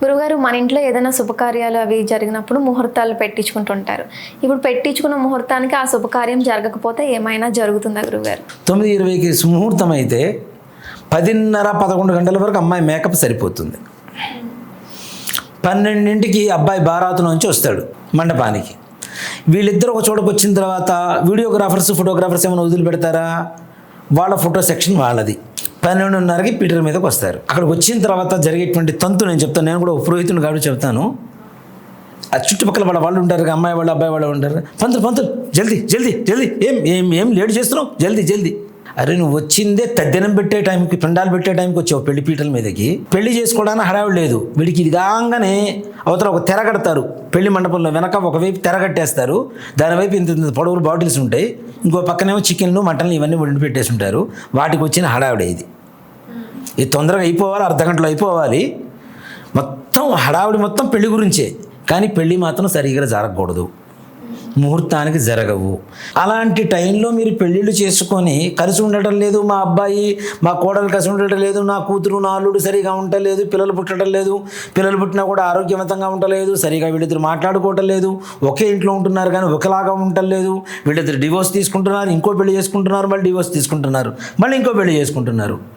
గురుగారు మన ఇంట్లో ఏదైనా శుభకార్యాలు అవి జరిగినప్పుడు ముహూర్తాలు పెట్టించుకుంటుంటారు. ఇప్పుడు పెట్టించుకున్న ముహూర్తానికి ఆ శుభకార్యం జరగకపోతే ఏమైనా జరుగుతుందా గురుగారు తొమ్మిది ఇరవైకి ముహూర్తం అయితే పదిన్నర పదకొండు గంటల వరకు అమ్మాయి మేకప్ సరిపోతుంది. పన్నెండింటికి అబ్బాయి బారాతు నుంచి వస్తాడు మండపానికి. వీళ్ళిద్దరు ఒక చోటకు వచ్చిన తర్వాత వీడియోగ్రాఫర్స్ ఫోటోగ్రాఫర్స్ ఏమైనా వదిలిపెడతారా? వాళ్ళ ఫోటో సెక్షన్ వాళ్ళది. పన్నెండున్నరకి పీటర్ మీదకి వస్తారు. అక్కడికి వచ్చిన తర్వాత జరిగేటువంటి తంతు నేను చెప్తాను. నేను కూడా ఒక పురోహితుని కాబట్టి చెప్తాను. ఆ చుట్టుపక్కల వాళ్ళ వాళ్ళు ఉంటారు అమ్మాయి వాళ్ళు అబ్బాయి వాళ్ళు ఉంటారు. పంతులు పంతులు జల్దీ జల్దీ జల్దీ. ఏం ఏం ఏం లేట్ చేస్తున్నావు? జల్దీ జల్దీ. అరే నువ్వు వచ్చిందే తద్దినం పెట్టే టైంకి పిండాలు పెట్టే టైంకి వచ్చావు పెళ్ళి పీటల మీదకి. పెళ్ళి చేసుకోవడానికి హడావిడి లేదు. వీడికి ఇది కాగానే అవతల ఒక తెర కడతారు. పెళ్ళి మండపంలో వెనక ఒకవైపు తెర కట్టేస్తారు. దానివైపు ఇంత ఇంత పొడవులు బాటిల్స్ ఉంటాయి. ఇంకో పక్కనేమో చికెన్లు మటన్లు ఇవన్నీ వండి పెట్టేసి ఉంటారు. వాటికి వచ్చిన హడావుడే ఇది. ఇది తొందరగా అయిపోవాలి అర్ధ గంటలో అయిపోవాలి. మొత్తం హడావిడి మొత్తం పెళ్ళి గురించే. కానీ పెళ్ళి మాత్రం సరిగ్గా జరగకూడదు. ముహూర్తానికి జరగవు. అలాంటి టైంలో మీరు పెళ్ళిళ్ళు చేసుకొని కలిసి ఉండటం లేదు మా అబ్బాయి మా కోడలు కలిసి ఉండటం లేదు నా కూతురు నా అల్లుడు సరిగా ఉండలేదు పిల్లలు పుట్టడం లేదు పిల్లలు పుట్టినా కూడా ఆరోగ్యవంతంగా ఉండలేదు సరిగా వీళ్ళిద్దరు మాట్లాడుకోవటం లేదు ఒకే ఇంట్లో ఉంటున్నారు కానీ ఒకలాగా ఉండటం లేదు వీళ్ళిద్దరు డివోర్స్ తీసుకుంటున్నారు ఇంకో పెళ్ళి చేసుకుంటున్నారు మళ్ళీ డివోర్స్ తీసుకుంటున్నారు మళ్ళీ ఇంకో పెళ్ళి చేసుకుంటున్నారు.